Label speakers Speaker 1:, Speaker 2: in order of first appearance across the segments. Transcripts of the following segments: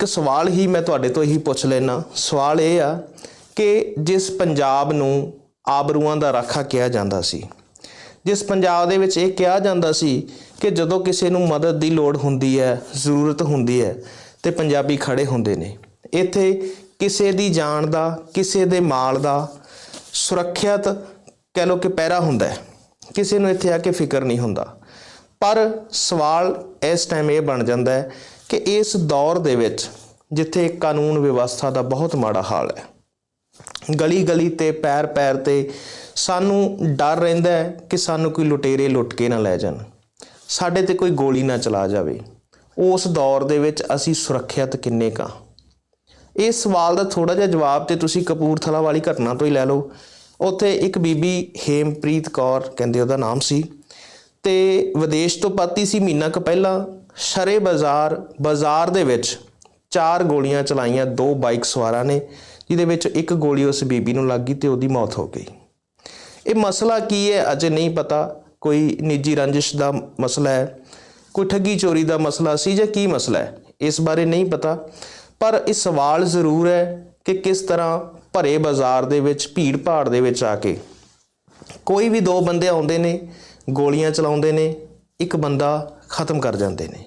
Speaker 1: ਇੱਕ ਸਵਾਲ ਹੀ ਮੈਂ ਤੁਹਾਡੇ ਤੋਂ ਇਹੀ ਪੁੱਛ ਲੈਣਾ ਸਵਾਲ ਇਹ ਆ ਕਿ ਜਿਸ ਪੰਜਾਬ ਨੂੰ ਆਬਰੂਆਂ ਦਾ ਰਾਖਾ ਕਿਹਾ ਜਾਂਦਾ ਸੀ, ਜਿਸ ਪੰਜਾਬ ਦੇ ਵਿੱਚ ਇਹ ਕਿਹਾ ਜਾਂਦਾ ਸੀ ਕਿ ਜਦੋਂ ਕਿਸੇ ਨੂੰ ਮਦਦ ਦੀ ਲੋੜ ਹੁੰਦੀ ਹੈ, ਜ਼ਰੂਰਤ ਹੁੰਦੀ ਹੈ, ਤੇ ਪੰਜਾਬੀ ਖੜੇ ਹੁੰਦੇ ਨੇ। ਇੱਥੇ ਕਿਸੇ ਦੀ ਜਾਨ ਦਾ, ਕਿਸੇ ਦੇ ਮਾਲ ਦਾ ਸੁਰੱਖਿਅਤ ਕਹਿ ਲੋ ਕਿ ਪਹਿਰਾ ਹੁੰਦਾ ਕਿਸੇ ਨੂੰ ਇੱਥੇ ਆ ਕੇ ਫਿਕਰ ਨਹੀਂ ਹੁੰਦਾ। ਪਰ ਸਵਾਲ ਇਸ ਟਾਈਮ ਇਹ ਬਣ ਜਾਂਦਾ ਹੈ ਕਿ ਇਸ ਦੌਰ ਦੇ ਵਿੱਚ ਜਿੱਥੇ ਕਾਨੂੰਨ ਵਿਵਸਥਾ ਦਾ ਬਹੁਤ ਮਾੜਾ ਹਾਲ ਹੈ ਗਲੀ ਗਲੀ ਤੇ ਪੈਰ ਪੈਰ ਤੇ ਸਾਨੂੰ ਡਰ ਰਹਿੰਦਾ ਹੈ ਕਿ ਸਾਨੂੰ ਕੋਈ ਲੁਟੇਰੇ ਲੁੱਟ ਕੇ ਨਾ ਲੈ ਜਾਣ। ਸਾਡੇ ਤੇ ਕੋਈ ਗੋਲੀ ਨਾ ਚਲਾ ਜਾਵੇ। ਉਸ ਦੌਰ ਦੇ ਵਿੱਚ ਅਸੀਂ ਸੁਰੱਖਿਅਤ ਕਿੰਨੇ ਕਾ ਇਸ ਸਵਾਲ ਦਾ ਥੋੜਾ ਜਿਹਾ ਜਵਾਬ ਤੇ ਤੁਸੀਂ ਕਪੂਰਥਲਾ ਵਾਲੀ ਘਟਨਾ ਤੋਂ ਹੀ ਲੈ ਲਓ। ਉੱਥੇ ਇੱਕ ਬੀਬੀ ਹੇਮਪ੍ਰੀਤ ਕੌਰ, ਕਹਿੰਦੇ ਉਹਦਾ ਨਾਮ ਸੀ। ਤੇ ਵਿਦੇਸ਼ ਤੋਂ ਪਾਤੀ ਸੀ ਮਹੀਨਾ ਕੁ ਪਹਿਲਾਂ, ਸ਼ਰੇ ਬਾਜ਼ਾਰ ਬਾਜ਼ਾਰ ਦੇ ਵਿੱਚ ਚਾਰ ਗੋਲੀਆਂ ਚਲਾਈਆਂ, ਦੋ ਬਾਈਕ ਸਵਾਰਾਂ ਨੇ, ਜਿਹਦੇ ਵਿੱਚ ਇੱਕ ਗੋਲੀ ਉਸ ਬੀਬੀ ਨੂੰ ਲੱਗ ਗਈ ਤੇ ਉਹਦੀ ਮੌਤ ਹੋ ਗਈ। ਇਹ ਮਸਲਾ ਕੀ ਹੈ? ਅਜੇ ਨਹੀਂ ਪਤਾ। ਕੋਈ ਨਿੱਜੀ ਰੰਜਿਸ਼ ਦਾ ਮਸਲਾ ਹੈ ਕੋਈ ਠੱਗੀ ਚੋਰੀ ਦਾ ਮਸਲਾ ਸੀ ਜਾਂ ਕੀ ਮਸਲਾ ਹੈ, ਇਸ ਬਾਰੇ ਨਹੀਂ ਪਤਾ। ਪਰ ਇਹ ਸਵਾਲ ਜ਼ਰੂਰ ਹੈ ਕਿ ਕਿਸ ਤਰ੍ਹਾਂ ਭਰੇ ਬਾਜ਼ਾਰ ਦੇ ਵਿੱਚ ਭੀੜ ਭਾੜ ਦੇ ਵਿੱਚ ਆ ਕੇ ਕੋਈ ਵੀ ਦੋ ਬੰਦੇ ਆਉਂਦੇ ਨੇ ਗੋਲੀਆਂ ਚਲਾਉਂਦੇ ਨੇ, ਇੱਕ ਬੰਦਾ ਖਤਮ ਕਰ ਜਾਂਦੇ ਨੇ।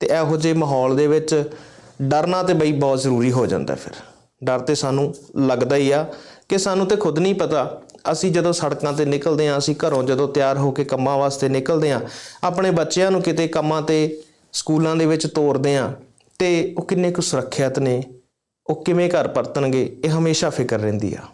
Speaker 1: ਤੇ ਇਹੋ ਜਿਹੇ ਮਾਹੌਲ ਦੇ ਵਿੱਚ ਡਰਨਾ ਤੇ ਬਈ ਬਹੁਤ ਜ਼ਰੂਰੀ ਹੋ ਜਾਂਦਾ ਫਿਰ। ਡਰ ਤੇ ਸਾਨੂੰ ਲੱਗਦਾ ਹੀ ਆ ਕਿ ਸਾਨੂੰ ਤੇ ਖੁਦ ਨਹੀਂ ਪਤਾ। ਅਸੀਂ ਜਦੋਂ ਸੜਕਾਂ ਤੇ ਨਿਕਲਦੇ ਆ ਅਸੀਂ ਘਰੋਂ ਜਦੋਂ ਤਿਆਰ ਹੋ ਕੇ ਕੰਮਾਂ ਵਾਸਤੇ ਨਿਕਲਦੇ ਆ ਆਪਣੇ ਬੱਚਿਆਂ ਨੂੰ ਕਿਤੇ ਕੰਮਾਂ ਤੇ ਸਕੂਲਾਂ ਦੇ ਵਿੱਚ ਤੋਰਦੇ ਆ ਤੇ ਉਹ ਕਿੰਨੇ ਕੁ ਸੁਰੱਖਿਅਤ ਨੇ, ਉਹ ਕਿਵੇਂ ਘਰ ਪਰਤਣਗੇ, ਇਹ ਹਮੇਸ਼ਾ ਫਿਕਰ ਰਹਿੰਦੀ ਆ।